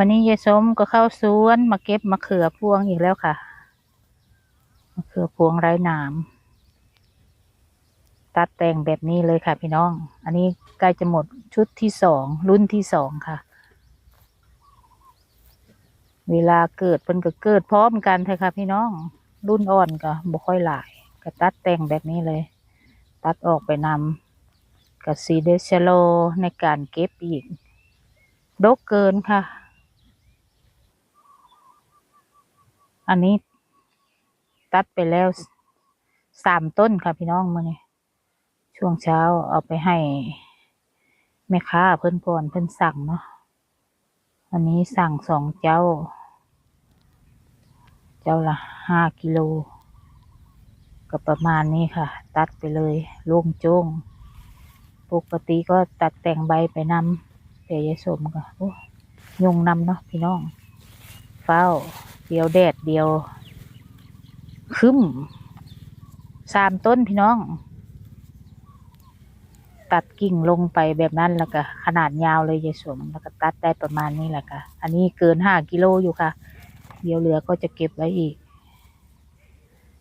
วันนี้ยายสมก็เข้าสวนมาเก็บมะเขือพวงอีกแล้วค่ะ มะเขือพวงไร้หนาม ตัดแต่งแบบนี้เลยค่ะพี่น้อง อันนี้ใกล้จะหมดชุดที่สองรุ่นที่สองค่ะ เวลาเกิดเพิ่นก็เกิดพร้อมกันเถอะค่ะพี่น้อง รุ่นอ่อนก็บ่ค่อยหลาย ก็ตัดแต่งแบบนี้เลย ตัดออกไปนำกับซีเดชโลในการเก็บอีกดกเกินค่ะ อันนี้ตัดไปแล้วสามต้นค่ะพี่น้องมื่อนี้ช่วงเช้าเอาไปให้แม่ค้าเพิ่นก่อนเพิ่นสั่งเนาะอันนี้สั่งสองเจ้า เจ้าละห้ากิโลก็ประมาณนี้ค่ะ ตัดไปเลยโล่งโจ้งปกติก็ตัดแต่งใบไปนำแต่ยายสมก็โอ้ยุงนำเนาะพี่น้อง เฝ้า เดียวแดดเดียวคึมสามต้นพี่น้อง ตัดกิ่งลงไปแบบนั้นแล้วก็ขนาดยาวเลยยายสมแล้วก็ตัดได้ประมาณนี้แหละค่ะ อันนี้เกินห้ากิโลอยู่ค่ะ เดี๋ยวเหลือก็จะเก็บไว้อีก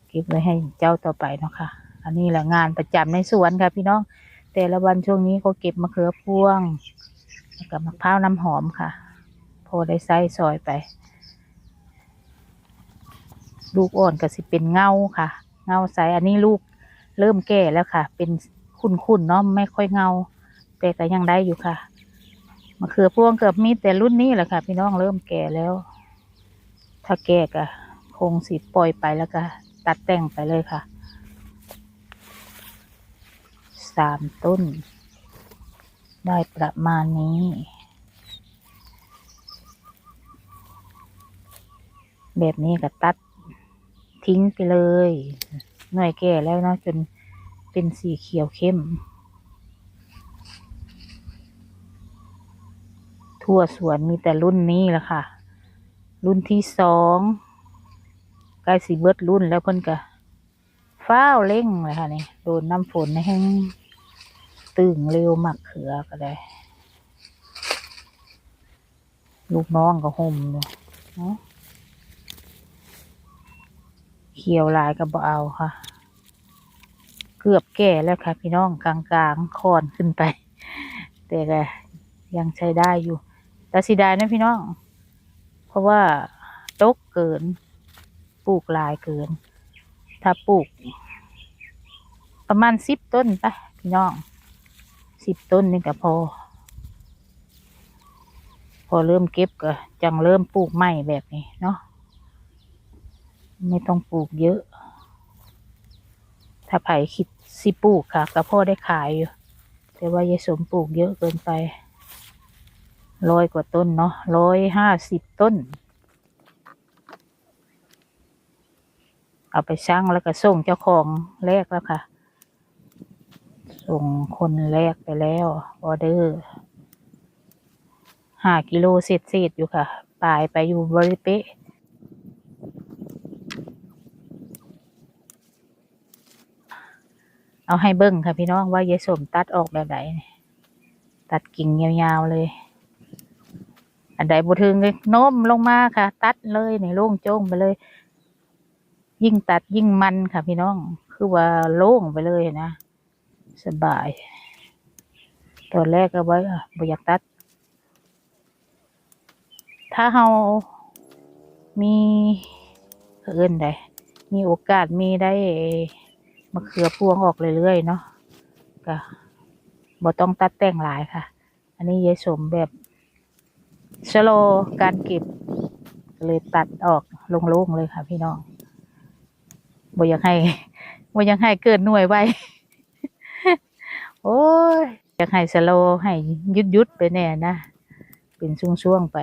เก็บไว้ให้เจ้าต่อไปเนาะค่ะ อันนี้แหละงานประจำในสวนค่ะ พี่น้อง แต่ละวันช่วงนี้ก็เก็บมะเขือพวงแล้วกับมะพร้าวน้ำหอมค่ะ พอได้ไส้ซอยไป ลูกอ่อนก็สิเป็นเงาค่ะ เงาใสอันนี้ลูกเริ่มแก่แล้วค่ะ เป็นขุ่นๆเนาะไม่ค่อยเงา แต่ก็ยังได้อยู่ค่ะมะเขือพวงเกือบมีแต่รุ่นนี้แหละค่ะ พี่น้องเริ่มแก่แล้ว ถ้าแก่ก็คงสิปล่อยไปแล้วก็ตัดแต่งไปเลยค่ะสามต้น ได้ประมาณนี้ แบบนี้ก็ตัด ทิ้งไปเลย หน่วยแก่แล้วนะ จนเป็นสีเขียวเข้ม ทั่วสวนมีแต่รุ่นนี้แหละค่ะ รุ่นที่สองใกล้สีเบิดรุ่นแล้วเพิ่นก็ฟ้าวเร่งเลยค่ะนี่โดนน้ำฝนแห้งตึงเร็วมักเขือก็ได้ ลูกน้องก็ห่มเนาะ เขียวลายก็บ่เอาค่ะ เกือบแก่แล้วค่ะ พี่น้องกลางๆคอนขึ้นไป แต่ก็ยังใช้ได้อยู่แต่สีดายนะพี่น้อง เพราะว่าตกเกิน ปลูกลายเกิน ถ้าปลูก ประมาณสิบต้นไปพี่น้องสิบต้นนี่ก็พอ พอเริ่มเก็บก็จังเริ่มปลูกใหม่แบบนี้เนาะ ไม่ต้องปลูกเยอะ ถ้าไผ่คิดสิปลูกค่ะก็พ่อได้ขายอยู่ แต่ว่ายายสมปลูกเยอะเกินไปร้อยกว่าต้นเนาะร้อยห้าสิบต้น เอาไปช่างแล้วก็ส่งเจ้าของแรกแล้วค่ะ ส่งคนแรกไปแล้วออเดอร์ห้ากิโลเศษเศษอยู่ค่ะ ปลายไปอยู่บริเปะ เอาให้เบิ้งค่ะพี่น้องว่ายายสมตัดออกแบบไหนตัดกิ่งยาวๆเลย อันใดบุถึงก็โน้มลงมาค่ะ ตัดเลยในโล่งโจ้งไปเลย ยิ่งตัดยิ่งมันค่ะพี่น้อง คือว่าโล่งไปเลยนะสบาย ตอนแรกก็ไว่าบ่อยากตัด ถ้าเรามีเอินใดมีโอกาสมีได้ มะเขือพวงออกเรื่อยๆเนาะก็บ่ต้องตัดแต่งหลายค่ะ อันนี้ยายสมแบบชโลการเก็บเลยตัดออกโล่งๆเลยค่ะ พี่น้องบ่อยากให้บ่อยากให้เกิดหน่วยไว้ โอ้ยอยากให้สโลให้ยุดๆไปแน่นะ เป็นช่วงๆไป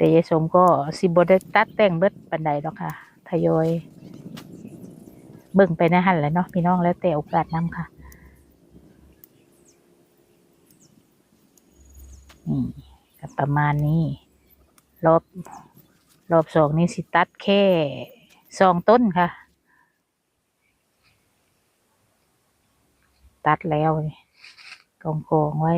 แต่ยายสมก็สิบได้ตัดแต่งเบิดปันใดดอกค่ะทยอยเบิ่งไปนะหันแหละเนาะพี่น้องแล้วแต่โอกาสนำค่ะนี่ประมาณนี้รอบรอบสองนี่สิตัดแค่สองต้นค่ะ ตัดแล้วกองกองๆไว้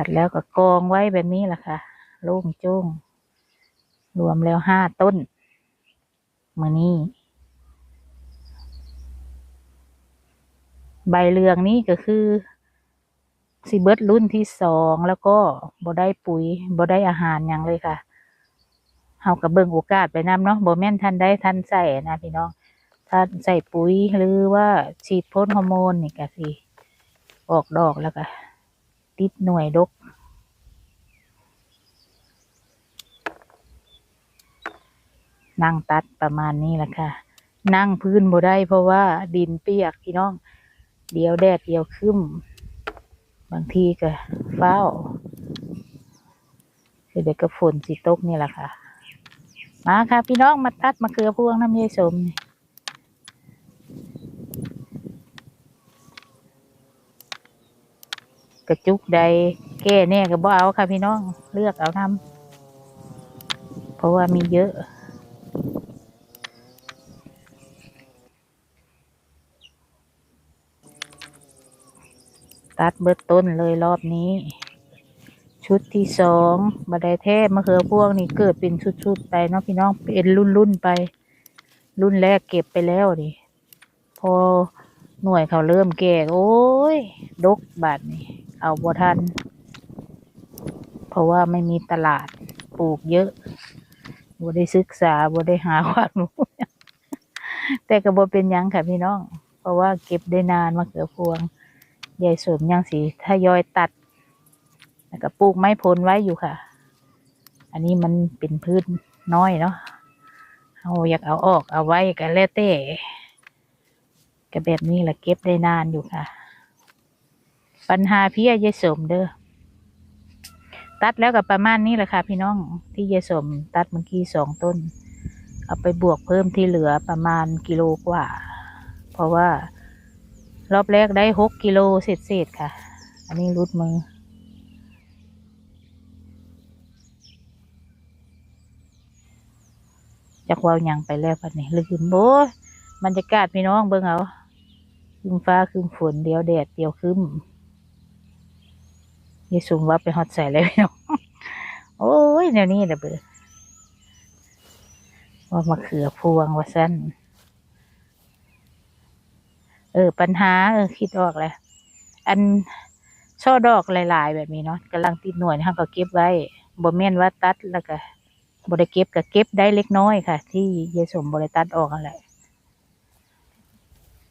ตัดแล้วก็กองไว้แบบนี้แหละค่ะ โล่งโจ้งรวมแล้วห้าต้นมือนี้ใบเหลืองนี้ก็คือสิเบิดรุ่นที่สองแล้วก็บ่ได้ปุ๋ยบ่ได้อาหารหยังเลยค่ะเฮากับเบิ่งโอกาสไปนำเนาะบ่แม่นทันได้ทันใส่นะพี่น้องถ้าใส่ปุ๋ยหรือว่าฉีดพ่นฮอร์โมนนี่ก็สิออกดอกแล้วก็ ติดหน่วยดกนั่งตัดประมาณนี้แหละค่ะ นั่งพื้นบ่ได้เพราะว่าดินเปียกพี่น้อง เดียวแดดเดียวขึ้นบางทีก็ฟ้าคือเด็กก็ฝนสิตกนี่แหละค่ะ มาค่ะ พี่น้องมาตัดมะเขือพวงน้ำยายสมนี่ กระจุกใดแก้แน่ก็บ่เอาค่ะพี่น้องเลือกเอาทำเพราะว่ามีเยอะ ตัดเบิดต้นเลยรอบนี้ ชุดที่สองบัไดแท้มะเขือพวงนี่เกิดเป็นชุดๆไปเนาะพี่น้องเป็นรุ่นๆไป รุ่นแรกเก็บไปแล้วนี่พอหน่วยเขาเริ่มแก่โอ้ย ดกบาดนี่ เอาบ่ทัน เพราะว่าไม่มีตลาดปลูกเยอะบ่ได้ศึกษาบ่ได้หาความรู้แต่ก็บ่เป็นยังค่ะพี่น้อง เพราะว่าเก็บได้นานมะเขือพวงยายสมยังสีทยอยตัดแล้วก็ปลูกไม้ผลไว้อยู่ค่ะ อันนี้มันเป็นพืชน้อยเนาะเอาอยากเอาออกเอาไว้ก็แล้วแต่ก็แบบนี้แหละเก็บได้นานอยู่ค่ะ ปัญหาพี่ยายสมเด้อตัดแล้วกับประมาณนี้แหละค่ะ พี่น้องที่ยายสมตัดเมื่อกี้สองต้น เอาไปบวกเพิ่มที่เหลือประมาณกิโลกว่า เพราะว่า รอบแรกได้หกกิโลเศษๆค่ะ อันนี้รุดมือจากวาวยังไปแล้วปัดนี้ลืมโบยบรรยากาศพี่น้องเบิ่งเอาคืมฟ้าคืมฝนเดียวแดดเดียวคืม ยายสูงว่าไปฮอดใส่เลยพี่น้องโอ้ยแนวนี้เด้อเบือว่ามะเขือพวงว่าสั้นเออ ปัญหา เออ คิดออกแล้วอันช่อดอกหลาย ๆ แบบนี้เนาะกำลังติดหน่วยนะคะก็เก็บไว้บ่แม่นว่าตัดแล้วก็บ่ได้เก็บก็เก็บได้เล็กน้อยค่ะ ที่ยายสมบ่ได้ตัดออกนั่นแหละ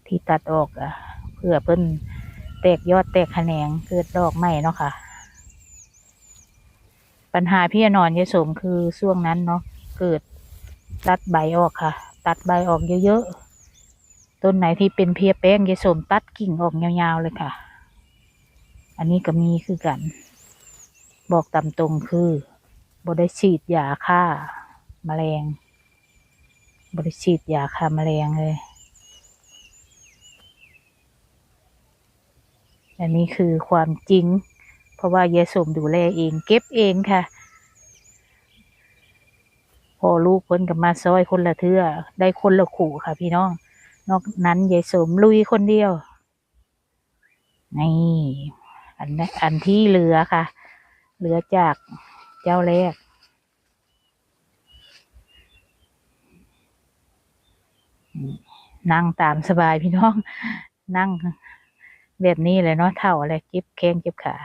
ที่ตัดออกอะเพื่อเพิ่นแตกยอดแตกแขนงเกิดดอกใหม่เนาะค่ะ ปัญหาพี่นอนยายสมคือช่วงนั้นเนาะเกิดตัดใบออกค่ะ ตัดใบออกเยอะๆต้นไหนที่เป็นเพียแป้งยายสมตัดกิ่งออกยาวๆเลยค่ะ อันนี้ก็มีคือกัน บอกตามตรงคือบได้ฉีดยาฆ่าแมลงบได้ฉีดยาฆ่าแมลงเลยอันนี้คือความจริง เพราะว่ายายสมดูแลเอง เก็บเองค่ะ พอลูกเพิ่นกับมาซอยคนละเทื่อได้คนละขู่ค่ะ พี่น้อง นอกนั้นยายสมลุยคนเดียว นี่อันนั้นอันที่เหลือค่ะ เหลือจากเจ้าแรกนั่งตามสบายพี่น้อง นั่งแบบนี้เลยเนาะเท่าอะไรเก็บแข้งเก็บขา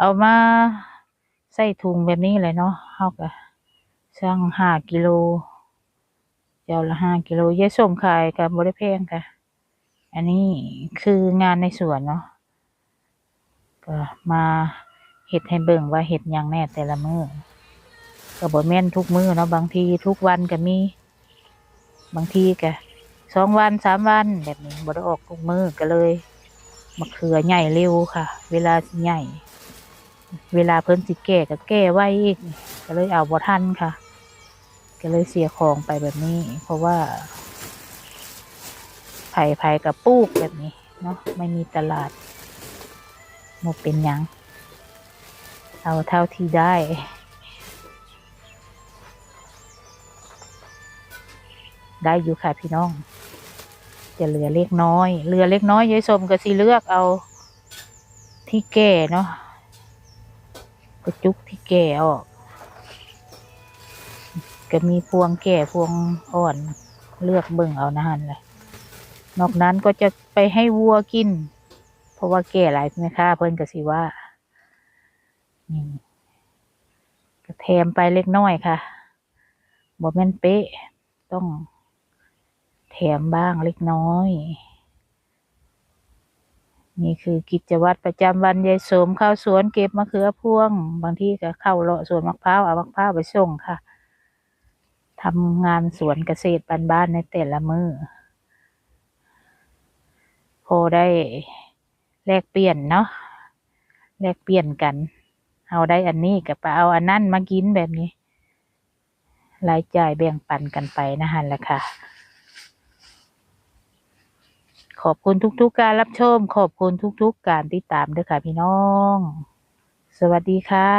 เอามาใส่ถุงแบบนี้เลยเนาะเฮาก็ช่างห้ากิโลเจ้าละห้ากิโลยายส้มขายกับบริแพงค่ะ อันนี้คืองานในสวนเนาะก็มาเห็ดให้เบิ่งว่าเห็ดยังแน่แต่ละมือก็บ่แม่นทุกมือเนาะบางทีทุกวันก็มี บางทีก็สองวันสามวันแบบนี้บ่ได้ออกทุกมือก็เลยมะเขือใหญ่เร็วค่ะ เวลาใหญ่ เวลาเพิ่นสิแก่ก็แก่ไว้อีกก็เลยเอาบ่ทันค่ะ ก็เลยเสียของไปแบบนี้ เพราะว่าไผ่ไผ่กับปูกแบบนี้เนาะไม่มีตลาดหมดเป็นยัง เอาเท่าที่ได้ได้อยู่ค่ะพี่น้อง จะเหลือเล็กน้อย เหลือเล็กน้อยยายสมก็สิเลือกเอาที่แก่เนาะ ก็จุกที่แก่ออก ก็มีพวงแก่พวงอ่อนเลือกเบิ่งเอานะฮันเลยนอกนั้นก็จะไปให้วัวกิน เพราะว่าแก่หลายไหมคะเพิ่นก็สิว่านี่ก็แถมไปเล็กน้อยค่ะบ่แม่นเป๊ะต้องแถมบ้างเล็กน้อย นี่คือกิจวัตรประจำวันยายโสมเข้าสวนเก็บมะเขือพวง บางทีก็เข้าเลาะสวนมะพร้าวเอามะพร้าวไปส่งค่ะทำงานสวนเกษตรบ้านๆในแต่ละมือพอได้แลกเปลี่ยนเนาะแลกเปลี่ยนกัน เอาได้อันนี้กับไปเอาอันนั้นมากินแบบนี้รายจ่ายแบ่งปันกันไปนะฮะแหละค่ะ ขอบคุณทุกๆการรับชม ขอบคุณทุกๆการติดตามด้วยค่ะพี่น้อง สวัสดีค่ะ